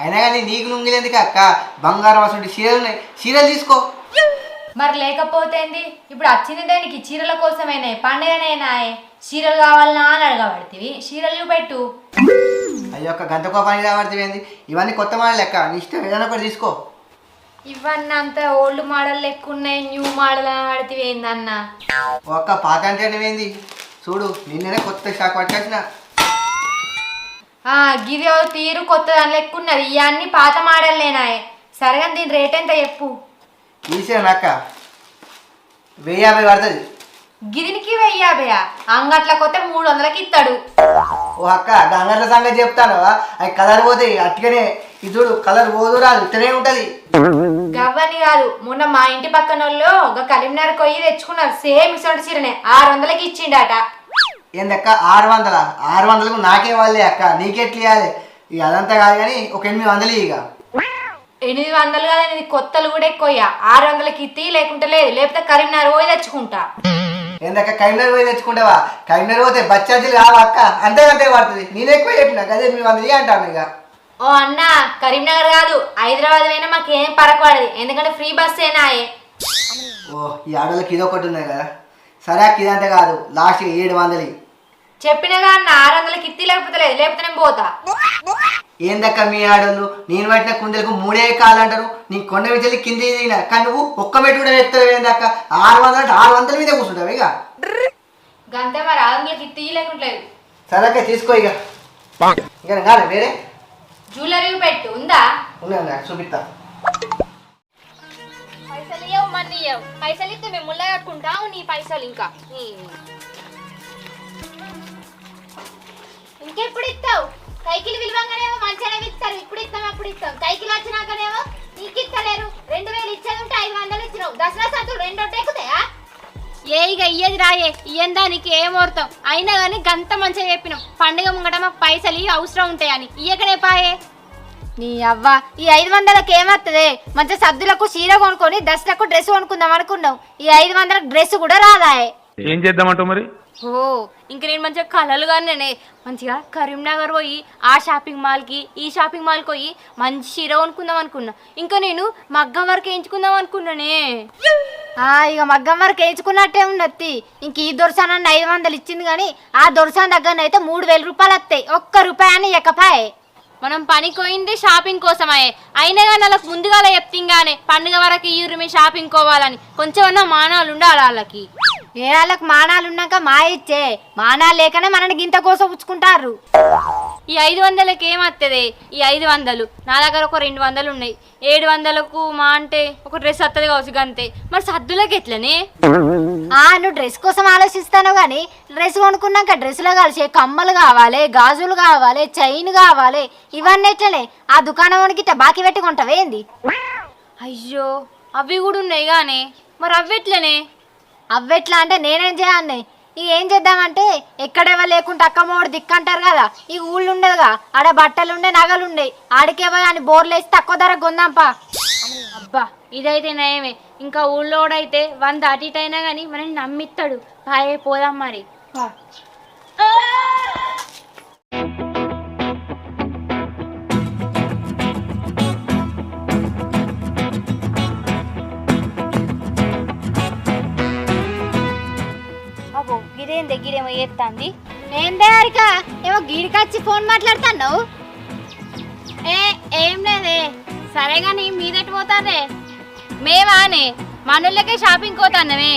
అయినా కానీ నీకు లుంగిలు ఎందుకు అక్క? బంగారం అసలు చీరలు ఉన్నాయి చీరలు తీసుకో. మరి లేకపోతే ఏంది? ఇప్పుడు వచ్చింది దానికి? చీరల కోసమేనే పండుగనేనాయే చీరలు కావాలనా అని అడగబడుతుంది చీరలు పెట్టు అయ్యో ఒక్క గంట కోపానికి రాబడుతుంది ఇవన్నీ కొత్త మోడల్ లెక్క నీ ఇష్టం ఏదైనా ఒకటి తీసుకో. ఇవన్నీ అంత ఓల్డ్ మోడల్ లెక్క ఉన్నాయి న్యూ మోడల్ అని పడితే ఏందన్నా? ఒక్క పాత అంటే ఏంది? చూడు నిన్ననే కొత్త షాక్ పట్టుకొచ్చిన. గిది తీరు కొత్త దాని లెక్క ఉన్నది ఇవన్నీ పాత మోడల్లేనాయే. సరేగా దీని రేట్ ఎంత చెప్పు? అక్క. వెయ్యి యాభై పడుతుంది. గిదినికి వెయ్యి యాభైయా? అంగట్ల కొత్త మూడు వందలకి ఇస్తాడు ఓ అక్క గంగర్ల సంగతి చెప్తాను. అవి కలర్ పోతాయి. అట్టుగానే ఇది చూడు కలర్ పోదు రాదు. ఇట్టనే ఉంటుంది. గవ్వని కాదు. మొన్న మా ఇంటి పక్కన వాళ్ళు ఒక కరీంనగర్ కొయ్యి తెచ్చుకున్నారు. సేమ్ ఇసొంటి చీరనే. ఆరు వందలకి ఇచ్చిండట. ఏందక్క? ఆరు వందల? ఆరు వందలకు నాకే వాళ్ళే అక్క. నీకెట్లు ఇవ్వాలి ఇక అదంతా కాదు కానీ ఒక ఎనిమిది వందలు ఇక. ఎనిమిది వందలు కదా ఇది కొత్తలు కూడా ఎక్కువ ఆరు వందలకి ఇత్తి లేకుంటే లేదు. లేకపోతే కరీంనగర్ పోయి తెచ్చుకుంటా. ఏందక్క? కరీంనగర్ పోయి తెచ్చుకుంటావా? కరీంనగర్ పోతే బచ్చాజీలు కావా అక్క? అంతే అంతే పడుతుంది. నేను ఎక్కువ చెప్పిన. అదే ఎనిమిది వందలు అంటాను ఇక. ఓ అన్న కరీంనగర్ కాదు. హైదరాబాద్ అయినా మాకేం పరకపడదు ఎందుకంటే ఫ్రీ బస్ ఏనాయే. ఓ ఈ ఆడోళ్ళకి ఇది ఒకటి ఉన్నాయి కదా. సరే అక్క ఇదంతా కాదు. లాస్ట్ ఏడు వందలు. చెప్పినగా అన్న ఆరు వందలకి ఇత్తి లేకపోతే లేదు. లేకపోతే నేను పోతా. ఏందక్క మీ ఆడోళ్ళు? నేను పట్టిన కుండలకు మూడే కాలంటారు. నీ కొండ మీద కింద దిగిన కానీ నువ్వు ఒక్క మెట్టు కూడా ఎత్తావు ఏందక్క? ఆరు వందలు అంటే ఆరు వందల మీద కూర్చుంటావు ఇక. గంతే మరి ఆరు వందలకి ఇత్తి లేకుంటే లేదు. సరే అక్క తీసుకో ఇక. ఇంకా కాదు వేరే? జ్యువెలరీ పెట్టు ఉందా? ఉన్నాయి చూపిస్తా. పైసలు ఇవ్వవు మనీ పైసలు ఇస్తే మేము ముళ్ళ కట్టుకుంటాము నీ పైసలు ఇంకా. ఇంకెప్పుడు ఇస్తావు కైకిలు విలువంగానేమో మంచిగానే ఇస్తారు. ఇప్పుడు ఇస్తాం అప్పుడు ఇస్తాం కైకిలు వచ్చినాకనేమో నీకు ఇస్తలేరు రెండు వేలు ఇచ్చేది ఉంటే ఐదు వందలు ఇచ్చినావు. దసరా సతులు రెండు ఎక్కుతాయా? ఏ ఇక ఇయ్యది రాయే. ఇయ్యం దానికి ఏం ఓడతాం అయినా కానీ గంత మంచిగా చెప్పినాం పండుగ ముంగట మాకు పైసలు ఇవి అవసరం ఉంటాయని. ఇయ్యకనే పాయే. నీ అవ్వ ఈ ఐదు వందలకు ఏమత్తదే? మంచి సద్దులకు చీర కొనుక్కొని దసరాకు డ్రెస్ కొనుక్కుందాం అనుకున్నాం ఈ ఐదు వందలకు డ్రెస్ కూడా రాదాయే. ఏం చేద్దామంటావు మరి? ఓ ఇంక నేను మంచిగా కలలు కానీ మంచిగా కరీంనగర్ పోయి ఆ షాపింగ్ మాల్కి ఈ షాపింగ్ మాల్కి పోయి మంచి చీర కొనుక్కుందాం అనుకున్నా. ఇంకా నేను మగ్గం వరకు వేయించుకుందాం అనుకున్నానే. ఇక మగ్గం వరకు వేయించుకున్నట్టే ఉన్నత్తి ఇంక ఈ దొరసానన్న ఐదు వందలు ఇచ్చింది కానీ ఆ దొరసాన్ దగ్గర అయితే మూడు వేల రూపాయలు వస్తాయి. ఒక్క రూపాయని ఎక్కపాయే మనం పనికి పోయింది షాపింగ్ కోసమే. అయినా కానీ వాళ్ళకి ముందుగాల చెప్తింగానే పండుగ వరకు ఈ మీ షాపింగ్ కోవాలని. కొంచెం అన్న మానాలు ఉండాలి వాళ్ళకి? వాళ్ళకి మానాలు ఉన్నాక మా ఇచ్చే. మానాలు లేకనే మనని గింత కోసం పుచ్చుకుంటారు. ఈ ఐదు వందలకి ఏమత్తది? ఈ ఐదు వందలు. నా దగ్గర ఒక రెండు వందలు ఉన్నాయి. ఏడు వందలకు మా అంటే ఒక డ్రెస్ వస్తుంది కావచ్చు గంతే. మరి సద్దులకి ఎట్లనే? ఆ నువ్వు డ్రెస్ కోసం ఆలోచిస్తాను కానీ డ్రెస్ కొనుక్కున్నాక డ్రెస్సులో కలిసి కమ్మలు కావాలి గాజులు కావాలి చైన్ కావాలి ఇవన్నీ ఎట్లనే? ఆ దుకాణం వాడికి ఇట్ట బాకీ పెట్టుకుంటావే ఏంది? అయ్యో అవి కూడా ఉన్నాయి గానే. మరి అవి ఎట్లనే? అవ్వెట్లా అంటే నేనేం చేయాలి ఇక ఏం చేద్దామంటే ఎక్కడెవ లేకుంటే అక్కమ్మోడు దిక్కంటారు కదా ఈ ఊళ్ళు ఉండదుగా ఆడ బట్టలు ఉండే నగలు ఉండే ఆడికేవో అని బోర్లు వేసి తక్కువ ధర కొందాంపా అబ్బా ఇదైతే నయమే. ఇంకా ఊళ్ళోడైతే వంద అటు ఇటు అయినా కానీ మనని నమ్మిస్తాడు పాయే పోదాం మరి. పా. అబ్బో గిదేం దగ్గరేమో ఏత్తాంది ఏందే హారిక ఏమో గీడికొచ్చి ఫోన్ మాట్లాడుతున్నావు? ఏ ఏం లేదే. సరే కానీ మీదటి పోతారే మేవానే మనోళ్ళకే షాపింగ్ పోతానమే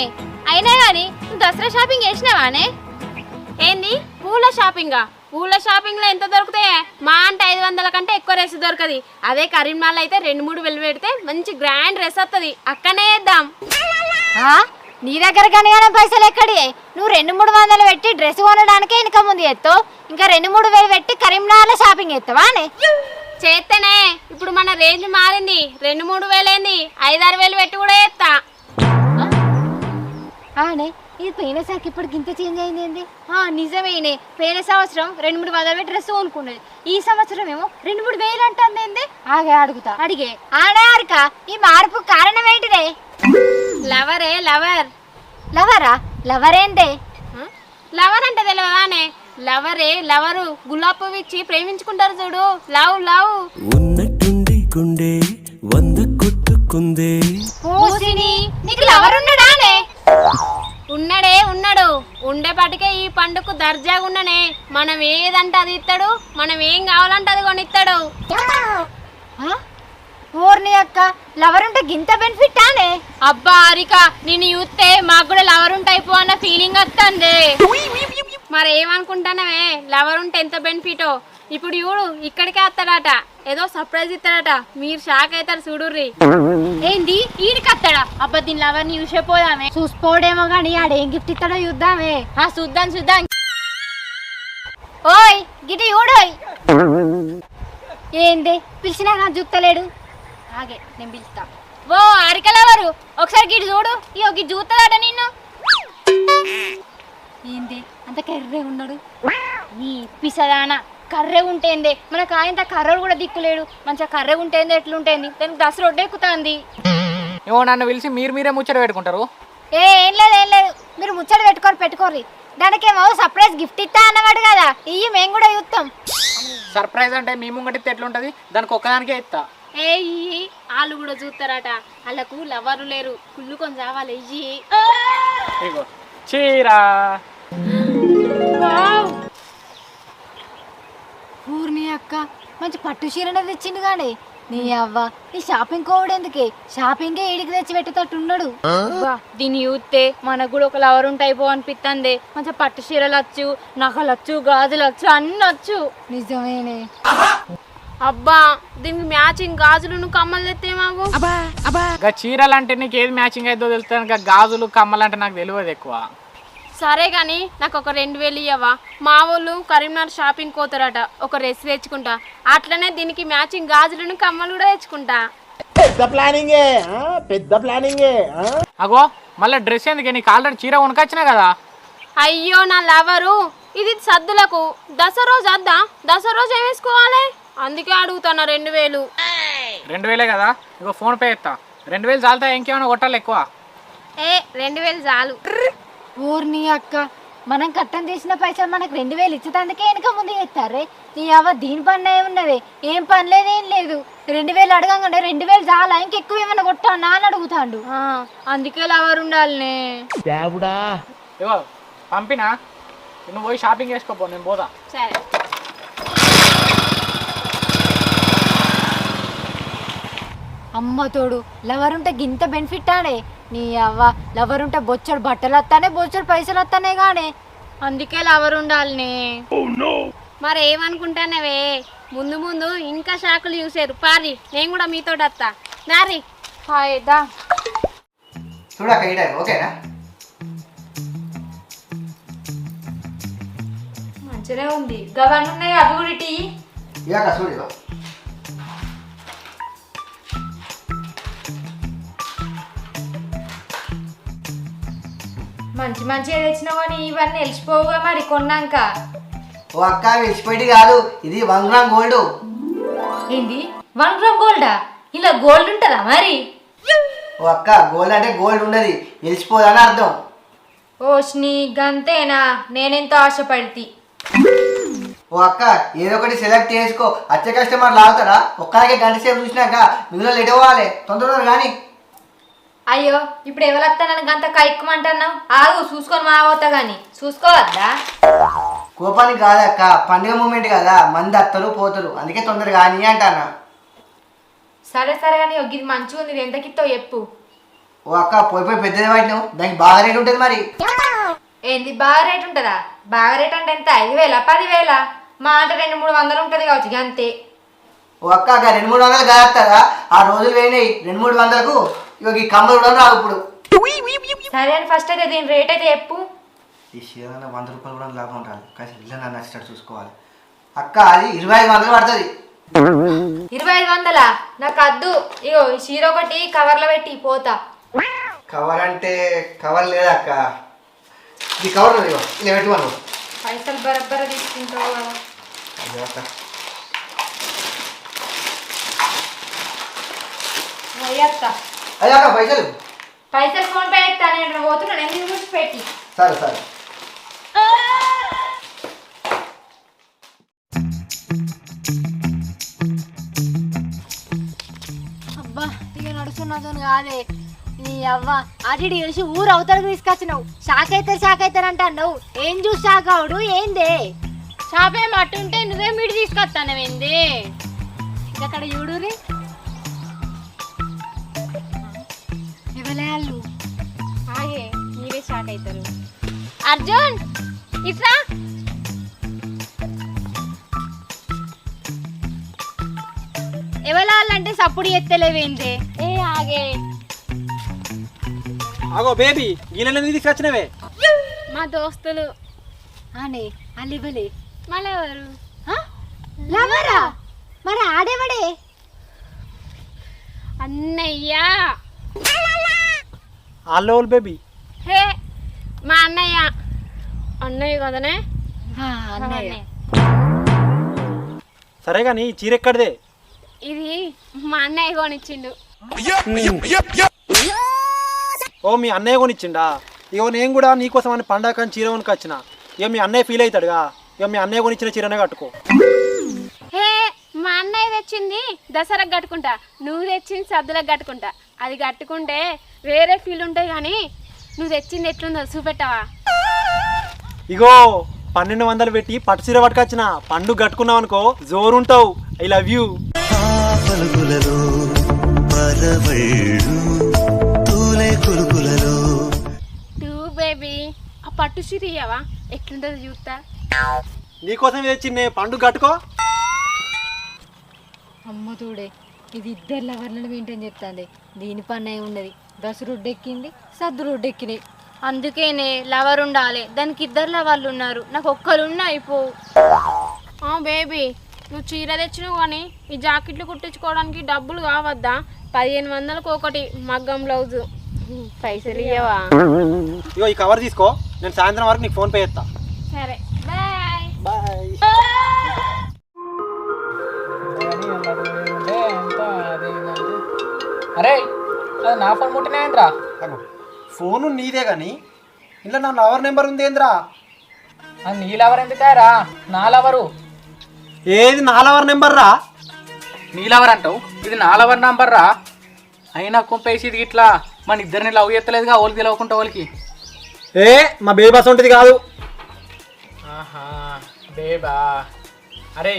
అయినా కానీ నువ్వు దసరా షాపింగ్ చేసినావానే ఏంది? పూల షాపింగా? పూల షాపింగ్లో ఎంత దొరుకుతాయే? మా అంటే ఐదు వందల కంటే ఎక్కువ డ్రెస్ దొరకది. అదే కరీంమాల్ అయితే రెండు మూడు వెళ్ళి పెడితే మంచి గ్రాండ్ డ్రెస్ వస్తుంది అక్కనే వేద్దాం నీ దగ్గర కానీ పైసలు ఎక్కడి నువ్వు రెండు మూడు వందలు పెట్టి డ్రెస్ కొనడానికే ఇన్కమ్ ఉంది ఎత్తు ఇంకా రెండు మూడు వేలు పెట్టి కరీంనగర్లో షాపింగ్ ఎత్తావా అని? చేస్తేనే ఇప్పుడు మన రేంజ్ మారింది. రెండు మూడు వేలేంది. ఐదారు వేలు పెట్టి కూడా ఎత్తా. ఆనే ఇది పోయినసారికి ఇప్పటికి ఇంత చేంజ్ అయింది నిజమేనే పోయిన సంవత్సరం రెండు మూడు వందల పెట్టి డ్రెస్ కొనుక్కున్నది. ఈ సంవత్సరం ఏమో రెండు మూడు వేలు అంటుంది ఆగే అడుగుతా. అడిగే. ఆడే అరక. ఈ మార్పు కారణం ఏంటిదే? లవరే లవర్. లవరా? లవర్ ఏంటే లవర్ అంటే తెలియదానే లవరే లవరు గులాబ్ పువ్వు ఇచ్చి ప్రేమించుకుంటారు చూడు. Love love. ఉన్నట్టుండి గుండె వంద కొట్టుకుందే. పూసిని నీకు లవర్ ఉన్నాడానే? ఉన్నడే ఉన్నాడు. ఉండేపాటికే ఈ పండుకు దర్జాగా ఉన్ననే. మనం ఏదంటే అది ఇస్తాడు మనం ఏం కావాలంటే అది కొనిస్తాడు ఊర్ని అక్క లవర్ ఉంటే గింత బెనిఫిట్ ఆనే? అబ్బా అరిక నేను చూస్తే మాకు కూడా లవర్ ఉంటే అయిపో అన్న ఫీలింగ్ వస్తుంది. మరి ఏమనుకుంటానవే? లవర్ ఉంటే ఎంత బెనిఫిటో ఇప్పుడు చూడు ఇక్కడికే వస్తాడట. ఏదో సర్ప్రైజ్ ఇస్తాడట. మీరు షాక్ అవుతారు చూడుర్రి. ఏంది? ఈడికి వస్తాడా? అబ్బా దీని లవర్ని చూసే పోదామే. చూసుకోడేమో గానీ ఆడేం గిఫ్ట్ ఇస్తాడో చూద్దామే. ఆ చూద్దాం చూద్దాం. ఓయ్ గిటి చూడోయ్. ఏంది? పిలిచినా నా చూస్తలేడు ఆగే నేను పిలుస్తా. ఓ అరిక లవరు ఒకసారి గిడి చూడు. ఇగో గిడి చూస్తాడట నిన్ను. ఏంది? అంత కర్రే ఉన్నాడు? నీ పిసదాన? కర్రె ఉంటేందే? మనకు ఆయన కర్రలు కూడా దిక్కులేడు. మంచిగా కర్రె ఉంటేంది ఎట్లుంటేంది? దానికి దసరా ఎక్కుతుంది ఏమో నన్ను పిలిచి మీరు మీరే ముచ్చట పెట్టుకుంటారు. ఏ ఏం లేదు ఏం లేదు. మీరు ముచ్చట పెట్టుకోరు పెట్టుకోర్రి. దానికేమో సర్ప్రైజ్ గిఫ్ట్ ఇస్తా అన్నవాడు కదా. ఇయ్యి మేము కూడా చూస్తాం సర్ప్రైజ్ అంటే మీ ముంగటిస్తే ఎట్లుంటది? దానికి ఒక్కదానికే ఇస్తా. ఏ ఇయ్యి వాళ్ళు కూడా చూస్తారట. వాళ్ళకు లవర్లు లేరు. కుళ్ళు కొంచెం చావాలి. ఇయ్యి ఇగో చీరా. ఊరిని అక్క మంచి పట్టు చీరనే తెచ్చిండు గానీ. నీ అవ్వ నీ షాపింగ్ కోడ్ ఎందుకే? షాపింగే ఈడికి తెచ్చి పెట్టేటట్టు ఉన్నాడు అబ్బా, దీన్ని చూస్తే మనకు కూడా ఒక లవర్ ఉంటే అయిపో అనిపిస్తుంది మంచిగా పట్టు చీరలు వచ్చు నగలు వచ్చు గాజులు వచ్చు అన్ని వచ్చు నిజమేనే అబ్బా దీనికి మ్యాచింగ్ గాజులు కమ్మలు తెస్తే మాకు. ఇంకా చీరలు అంటే నీకు ఏది మ్యాచింగ్ అయిద్దో తెలుస్తుంది ఇంకా గాజులు కమ్మలు అంటే నాకు తెలియదు ఎక్కువ. సరే కానీ నాకు ఒక రెండు వేలు ఇవ్వవా మా వాళ్ళు కరీంనగర్ షాపింగ్ పోతారట ఒక డ్రెస్ తెచ్చుకుంటా అట్లనే దీనికి మ్యాచింగ్ గాజులను కమ్మలు కూడా తెచ్చుకుంటా. అగో మళ్ళీ డ్రెస్ ఎందుకే? నీకు ఆల్రెడీ చీర కొనుకొచ్చినా కదా? అయ్యో నా లవరు ఇది సద్దులకు. దసరా రోజు అద్దా? దసరా రోజు ఏం వేసుకోవాలి? అందుకే అడుగుతాను రెండు వేలు. రెండు వేలే కదా? ఇగో ఫోన్ పే ఇస్తా రెండు వేలు చాలుతా ఇంకేమైనా కొట్టాలి ఎక్కువ? ఏ రెండు వేలు చాలు ఊరిని అక్క. మనం కట్టం తీసిన పైసలు మనకు రెండు వేలు ఇచ్చేటందుకే వెనక ముందు చేస్తారే? నీ అవ్వ దీని పని ఉన్నది. ఏం పని లేదు ఏం లేదు. రెండు వేలు అడగంగానే రెండు వేలు చాలా ఇంకెక్కువ ఏమైనా కొట్టా అని అడుగుతాండు. ఆ, అందుకే లవర్ ఉండాలినే. ఇగో పంపినా? నువ్వు పోయి షాపింగ్ చేసుకోపో నేను పోదా సరే. అమ్మ తోడు లవర్ ఉంటే గింత బెనిఫిట్ ఆడే. నీ అవ్వ లవర్ ఉంటే బొచ్చడు బట్టలు వస్తానే బొచ్చడు పైసలు వస్తానే గానే. అందుకే లవర్ ఉండాలినే మరి ఏమనుకుంటానవే ముందు ముందు ఇంకా షాకులు చూసారు. పారి నేను కూడా మీతో వస్తా నారి. హాయ్ దా. ఓకేనా మంచిగా ఉంది గవన్ ఉన్నాయి అవి కూడా ఇటీ ఇక చూడు మంచి మంచిగా తెచ్చినావు కానీ ఇవన్నీ వెలిసిపోవుగా మరి కొన్నాక. ఓ అక్క విడిచిపెట్టి కాదు ఇది వన్ గ్రామ్ గోల్డ్. ఏంది? వన్ గ్రామ్ గోల్డా? ఇలా గోల్డ్ ఉంటుందా మరి? ఓ అక్క గోల్డ్ అంటే గోల్డ్ ఉన్నది వెలిసిపోదని అర్థం. ఓష్ని గంతేనా నేనెంతో ఆశపడితి. ఓ అక్క ఏదో ఒకటి సెలెక్ట్ చేసుకో వచ్చే కస్టమర్ లాగుతారా ఒక్కడికే గంట సేపు చూసినాక మిగిలిన లేట్ అవ్వాలి తొందరగా కానీ అయ్యో ఇప్పుడు ఎవరత్తా నన్ను గంత కైక్కమంటున్నావు? ఆగు చూసుకొని మా పోతా గాని. చూసుకోవద్దా? కోపానికి కాదక్క పండుగ మూమెంట్ కదా మంది అత్తరు పోతారు. అందుకే తొందరగా కానీ అంటానా? సరే సరే కానీ ఇది మంచిగా ఉంది ఇది ఎంతకిత్తో చెప్పు. ఓ అక్క పోయి పోయి పెద్దది పట్టినావు దానికి బాగా రేట్ ఉంటుంది మరి. ఏంది బాగా రేట్ ఉంటుందా? బాగా రేట్ అంటే ఎంత? ఐదు వేల పదివేల మా అంటే రెండు మూడు వందలు ఉంటుంది కావచ్చు అంతే ఓ అక్క రెండు మూడు వందలు కాస్తారా ఆ రోజులు పోయినాయి రెండు మూడు వందలకు. ఇక ఈ కమ్మలు కూడా రావు ఇప్పుడు. సరే అని ఫస్ట్ అయితే దీని రేట్ అయితే చెప్పు. ఈ చీరలో వంద రూపాయలు కూడా లాభం ఉంటుంది కానీ ఇల్లు నన్ను చూసుకోవాలి. అక్క అది ఇరవై ఐదు వందలు పడుతుంది. ఇరవై ఐదు వందలా? నాకు అద్దు ఇగో ఈ చీర ఒకటి కవర్లో పెట్టి పోతా. కవర్ అంటే కవర్ లేదా అక్క? ఇది కవర్ ఇగో. ఇలా పెట్టుకోను పైసలు బరబ్బర తీసుకుంటావు కదా. అదే అక్క. అయ్యత్త అయ్యా పైసలు. పైసలు ఫోన్ పే ఇస్తాను పోతున్నాను ఎందుకు చూసి పెట్టి సరే. సరే కాదే. నీ అవ్వ అటు చేసి ఊరు అవతలకు తీసుకొచ్చినావు. షాక్ అయితే షాక్ అవుతారు అంటున్నావు. ఏం చూసి షాక్ అవడు ఏందే? షాపేం అట్టుంటే నువ్వేం ఇటు తీసుకొస్తానవేంది? చూడు చూడురి అవుతారు. అర్జున్ ఇట్రా. ఎవలాలంటే సప్పుడు ఎత్తలేవేంది? ఏ ఆగే. అగో బేబీ ఈయన తీసుకొచ్చినవే? మా దోస్తులు. అనే వాళ్ళు ఇవ్వలే మళ్ళెవరు లవరా? మరి ఆడేవాడే? అన్నయ్య. All baby. హే మా అన్నయ్య. అన్నయ్య కదనే? ఆ, అన్నయ్య. సరే కానీ ఈ చీర ఎక్కడిదే? ఇది మా అన్నయ్య కొనిచ్చిండు. ఓ మీ అన్నయ్య కొనిచ్చిండా? ఇగో నేను కూడా నీకోసం అని పండగ చీర కొనుకొచ్చిన. ఇక మీ అన్నయ్య ఫీల్ అవుతాడుగా. ఇక మీ అన్నయ్య కొనిచ్చిన చీరనే కట్టుకో. హే మా అన్నయ్య తెచ్చింది దసరాకు కట్టుకుంటా. నువ్వు తెచ్చింది సద్దులకు కట్టుకుంటా. అది కట్టుకుంటే వేరే ఫీల్ ఉంటాయి కానీ నువ్వు తెచ్చింది ఎట్లుందో చూపెట్టావా? ఇగో పన్నెండు వందలు పెట్టి పట్టు చీర పట్టుకొచ్చిన పండుగ కట్టుకున్నావు అనుకో జోరుంటావు. I love you too baby ఆ పట్టు చీర ఇయ్యవా? ఎట్లుంటుందో చూస్తా. నీకోసం తెచ్చింది పండుగ కట్టుకో. అమ్మ తోడే ఇది ఇద్దరు లవర్లను మెయింటైన్ చేస్తుంది దీని పని అయి ఉన్నది దశ రోడ్డు ఎక్కింది సద్దు రోడ్డు ఎక్కినాయి అందుకేనే లవర్ ఉండాలి. దానికి ఇద్దరు లవర్లు ఉన్నారు. నాకు ఒక్కరు ఉన్నా అయిపో బేబీ నువ్వు చీర తెచ్చినావు కానీ ఈ జాకెట్లు కుట్టించుకోవడానికి డబ్బులు కావద్దా? పదిహేను వందలకు ఒకటి మగ్గం బ్లౌజు. పైసలు ఇయ్యవా? ఇగో ఈ కవర్ తీసుకో. నేను సాయంత్రం వరకు నీకు ఫోన్ పే చేస్తా. సరే. నా ఫోన్ ముట్టినాయంద్రా ఫోను నీదే కానీ ఇంట్లో నా లవర్ నెంబర్ ఉంది ఏంద్రా? అది నీ లవర్ ఎందుకారా నా లవరు. ఏది నా లవర్ నెంబర్ రా నీ లవర్ అంటావు? ఇది నా లవర్ నంబర్ రా అయినా కుంపేసి ఇది ఇట్లా మన ఇద్దరిని లవ్ ఎత్తలేదుగా ఓలికి తెలవకుండా ఓలికి. ఏ మా బేబస్ ఉంటుంది కాదు. ఆహా బేబా. అరే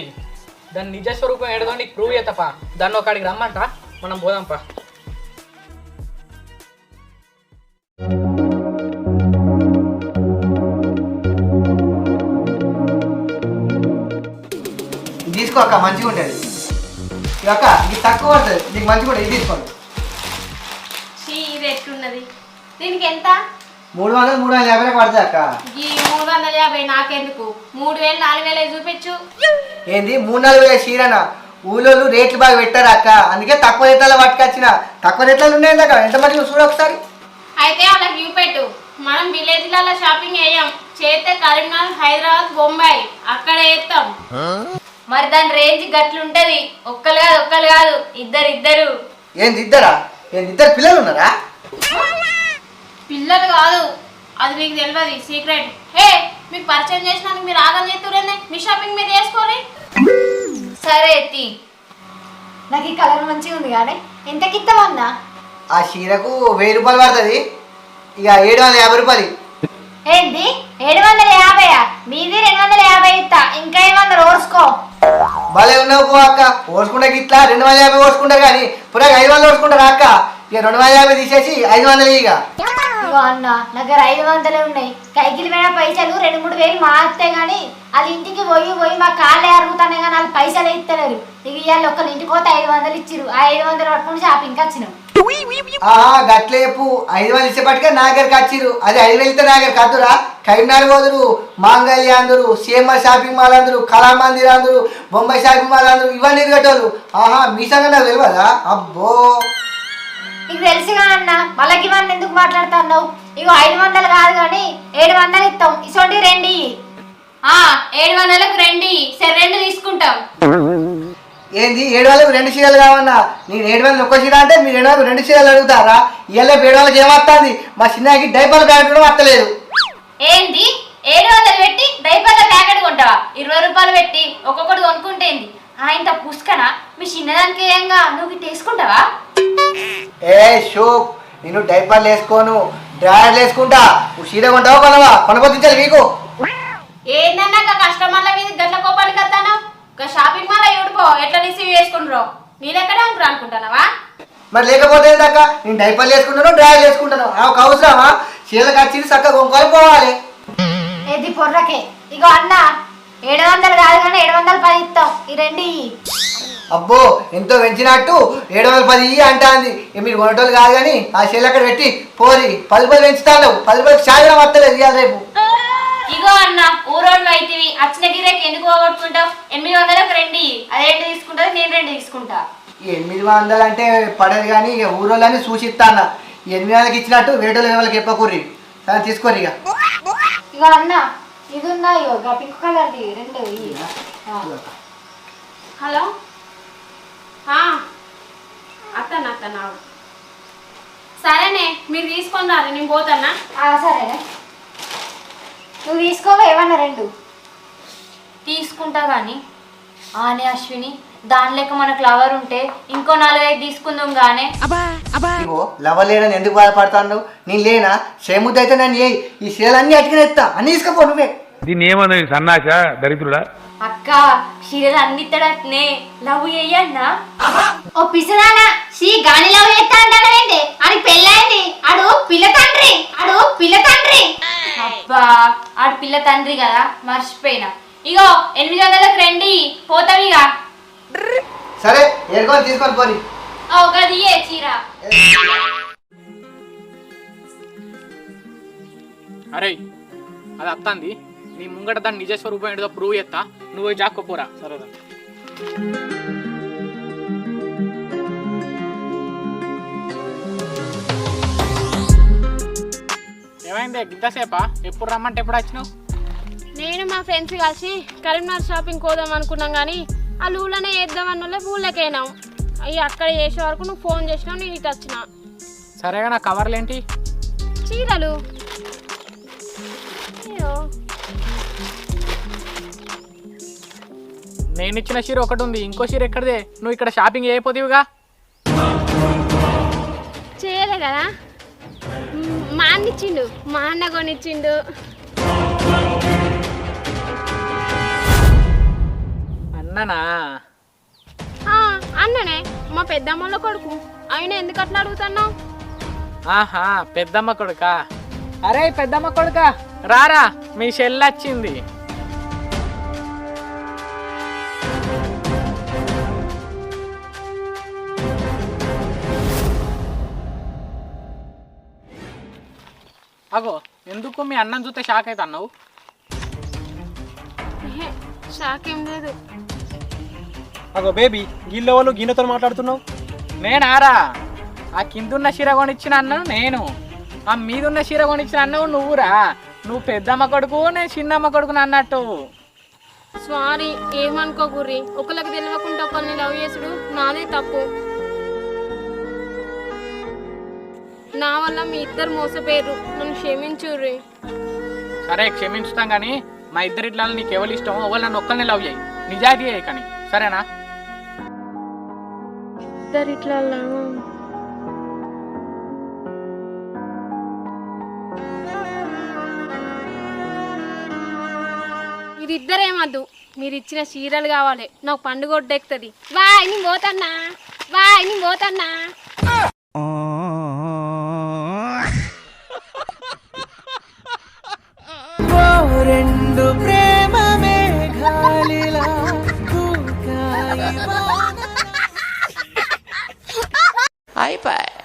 దాని నిజ స్వరూపం ఏడుదో నీకు ప్రూవ్ చేతపా దాన్ని ఒకడికి రమ్మంట? మనం పోదాంపా. తీసుకో అక్క మంచిగా ఉంటుంది ఇది అక్క ఇది తక్కువ పడుతుంది. నీకు మంచిగా ఉంటుంది ఇది తీసుకోండి. చీ ఇది ఎట్లున్నది? దీనికి ఎంత? మూడు వందలు మూడు వందల యాభై పడుతుంది అక్క. ఈ మూడు వందల యాభై నాకెందుకు? మూడు వేలు నాలుగు వేలు చూపించు. ఏంది? మూడు నాలుగు వేల చీరన? ఊళ్ళో రేట్లు బాగా పెట్టారు అక్క. అందుకే తక్కువ రేట్లలో పట్టుకొచ్చిన. తక్కువ రేట్లలో ఉన్నాయి అక్క? ఎంత మంది చూడ ఒకసారి. అయితే వాళ్ళకి చూపెట్టు మనం విలేజ్లలో షాపింగ్ వేయం చేస్తే కరీంనగర్ హైదరాబాద్ బొంబాయి. అక్కడ వేస్తాం మరి దాని రేంజ్ గట్లుంటది. ఒక్కరు కాదు ఒక్కరు కాదు. ఇద్దరు ఇద్దరు. ఏంది ఇద్దరా? ఏంది ఇద్దరు పిల్లలు ఉన్నారా? పిల్లలు కాదు. అది మీకు తెలియదు సీక్రెట్ హే మీకు పరిచయం చేసినందుకు మీరు ఆగం చేస్తురేందే మీ షాపింగ్ మీరు చేసుకోరి సరే ఎత్తి నాకు ఈ కలర్ మంచిగా ఉంది కానీ ఎంతకి ఇస్తామన్నా ఆ చీరకు వెయ్యి రూపాయలు పడుతుంది. ఇక ఏడు వందల యాభై రూపాయలు. ఏంది? ఏడు వందల యాభై మీది రెండు వందల యాభై ఇస్తా. ఇంకా ఏమన్నా ఓర్చుకో భలే ఉన్నావు పో అక్క. ఓసుకుంటే ఇట్లా రెండు వందల యాభై ఓసుకుంటారు కానీ పురా ఐదు వందలు ఓసుకుంటారు అక్క? ఇక రెండు వందల యాభై తీసేసి ఐదు వందలు ఇక. అన్న నా దగ్గర ఐదు వందలే ఉన్నాయి. కైకిలి పోయిన పైసలు రెండు మూడు వేలు మారితే గానీ వాళ్ళ ఇంటికి పోయి పోయి మా కాళ్ళే అరుగుతానే కానీ వాళ్ళు పైసలు ఇస్తలేరు. ఇక ఇవాళ ఒకళ్ళ ఇంటికి పోతే ఐదు వందలు ఇచ్చిరు ఆ ఐదు వందలు పట్టుకుని షాపింగ్కి వచ్చినాం. గట్లే చెప్పు. ఐదు వందలు ఇచ్చేపటికే నా దగ్గరికి వచ్చిర్రు. అది ఐదు వేలు ఇస్తే నా దగ్గర కద్దురా కరీంనగర్ పోదురు మాంగళ్య అందరు సీఎంఆర్ షాపింగ్ మాల్ అందరు కళామందిర్ అందరు బొంబాయి షాపింగ్ మాల్ అందరు ఇవన్నీ తిరిగేటోళ్ళు ఆహా మీ సంగతి నాకు తెలియదా అబ్బో. నీకు తెలుసుగా అన్న వాళ్ళకి ఇవన్నీ ఎందుకు మాట్లాడుతున్నావు? ఇగో ఐదు వందలు కాదు కానీ ఏడు వందలు ఇస్తాం. ఇసోంటి రెండు ఏడు వందలకు రండి సరే రెండు తీసుకుంటాం. ఏంది ఏడు వందలకు రెండు చీరలు కావన్నా? నేను ఏడు వందలు ఒక్క చీర అంటే మీరు ఏడు వందలకు రెండు చీరలు అడుగుతారా? ఇవాళ ఏడు వందలకి ఏమొస్తుంది మా చిన్నకి డైపర్ ప్యాకెట్ కూడా వస్తలేదు. ఏంది? ఏడు వందలు పెట్టి డైపర్ల ప్యాకెట్ కొంటావా? ఇరవై రూపాయలు పెట్టి ఒక్కొక్కటి కొనుక్కుంటే ఏంది? ఆ, ఇంత పుష్కనా మీ చిన్నదానికి ఏంగా? నువ్వు ఇటు వేసుకుంటావా? ఏ షో నేను డైపర్లు వేసుకోను. డ్రాయర్లు వేసుకుంటా. నువ్వు కొంటావా కొనవా? కొనబోతించాలి మీకు ఏందన్నా కస్టమర్ల మీద గట్ల కోపానికి వస్తాను ఒక షాపింగ్ మాల్ ఊడిపో ఎట్లా రిసీవ్ చేసుకుంటారో? నేను ఎక్కడ ఉంటారు అనుకుంటానవా? మరి లేకపోతే దాకా నేను డైపర్లు వేసుకుంటాను డ్రాయర్లు వేసుకుంటాను. ఒక అవసరమా? చీరలకు వచ్చింది చక్కగా కొనుక్కొని పోవాలి. ఏది పొర్రకే? ఇగో అన్న ఏడు వందలు కాదు కానీ ఏడు వందలు పది ఇస్తాం ఈ రెండు ఇయ్యి. అబ్బో ఎంతో పెంచినట్టు ఏడు వందల పది ఇయ్యి అంటాంది. ఇక మీరు కొనటోళ్ళు కాదు కానీ ఆ చీరలు అక్కడ పెట్టి పోరి పది పది పెంచుతాను పది పది సాయంత్రం వస్తలేదు ఇవాళ రేపు. ఇగో అన్న ఊరోళ్ళు అయితివి. అచ్చిన గిరేకి ఎందుకు పోగొట్టుకుంటావు? ఎనిమిది వందలకు రెండు ఇయ్యి. అది రెండు తీసుకుంటుంది నేను రెండు తీసుకుంటా. ఎనిమిది వందలు అంటే పడదు కానీ ఇక ఊరోళ్ళని సూచిస్తాన్న ఎనిమిది వందలకి ఇచ్చినట్టు వేరే వాళ్ళకి చెప్పకూర్రి. సరే తీసుకోర్రి ఇక. ఇగో అన్న ఇది ఉన్నాయి ఇగో? పింక్ కలర్ది రెండు. హలో? అత్తన్న అత్తన్న సరేనే మీరు తీసుకొని రారు నేను పోతానా? ఆ, సరేనే. నువ్వు తీసుకోవా ఏమన్నా రెండు. తీసుకుంటా కానీ ఆనే అశ్విని. దాని లెక్క మనకు లవర్ ఉంటే ఇంకో నాలుగైదు తీసుకుందాం గానే. ఇగో లవ్వలేడని ఎందుకు బాధపడతాను నేను లేనా? సేముద్దు అయితే నేను ఏ ఈ చీరలన్నీ అట్టుకుని ఎత్తా. అన్ని తీసుకపో నువ్వే. దీన్ని ఏమన్నది సన్నాస దరిద్రుడా? అక్క చీరలు అన్నిత్తడట్నే లవ్ చెయ్యన్నా ఓ పిసదానా షీ గాని లవ్ చేస్తా అంటానండి అని పెళ్ళైంది. అడు పిల్ల తండ్రి. అడు పిల్ల తండ్రి. అబ్బా ఆడు పిల్ల తండ్రి కదా మర్చిపోయినా. ఇగో ఎనిమిది వందలకు రండి. పోతాం ఇక సరే తీసుకొని చీర? అరే అది అత్తంది. నీ ముంగట దాని నిజ స్వరూపం ఏంటో ప్రూవ్ చేస్తా. నువ్వు పోయి జాక్కోపోరా సరేదా ఏమైంది? గింతసేపా ఎప్పుడు రమ్మంటే ఎప్పుడు వచ్చినావు? నేను మా ఫ్రెండ్స్ కలిసి కరీంనగర్ షాపింగ్ పోదాం అనుకున్నాం కానీ ఆ ఊళ్ళోనే వేద్దామన్న ఊళ్ళోకైనాం. అయ్యి అక్కడ చేసే వరకు నువ్వు ఫోన్ చేసినావు నేను ఇటు వచ్చిన. సరేగా నా కవర్లు ఏంటి చీరలు. నేను ఇచ్చిన చీర ఒకటి ఉంది ఇంకో చీర ఎక్కడిదే? నువ్వు ఇక్కడ షాపింగ్ చేయకపోతేవిగా? చేయలే కదా. మ్, మా అన్న ఇచ్చిండు మా అన్న కొనిచ్చిండు. అన్ననా? అన్ననే. మా పెద్దమ్మల కొడుకు. ఆయన ఎందుకు అట్లా అడుగుతున్నావు? ఆహా పెద్దమ్మ కొడుకా? అరే పెద్దమ్మ కొడుకా రారా మీ చెల్లి వచ్చింది అగో ఎందుకు మీ అన్నం చూస్తే షాక్ అవుతా అన్నావు ఎహె, షాక్ ఏం లేదు. అగో బేబీ గిల్ల వాళ్ళు గిన్నెతో మాట్లాడుతున్నావు? నేనారా? ఆ కిందున్న చీర కొనిచ్చిన అన్నాను నేను. ఆ మీదున్న చీర కొనిచ్చిన అన్నావు నువ్వురా. నువ్వు పెద్దమ్మ కొడుకు నేను చిన్నమ్మ కొడుకుని అన్నట్టు. సారీ ఏమనుకోకుర్రి ఒకరికి తెలియకుండా ఒకరిని లవ్ చేసుడు నాదే తప్పు. నా వల్ల మీ ఇద్దరు మోసపోయారు నన్ను క్షమించుర్రి. సరే క్షమించుతాం కానీ మా ఇద్దరి ఇట్లా నీకు ఎవరు ఇష్టం ఎవరు నన్ను ఒక్కరిని లవ్ చేయి. నిజాయితీ కానీ. సరేనా? ఇద్దరు ఇట్లా మీరిద్దరేమద్దు? మీరు ఇచ్చిన చీరలు కావాలి. నాకు పండుగ ఒడ్డెక్కుతుంది. బాయ్ నేను పోతన్నా. బాయ్ నేను పోతన్నా. Aí, pai.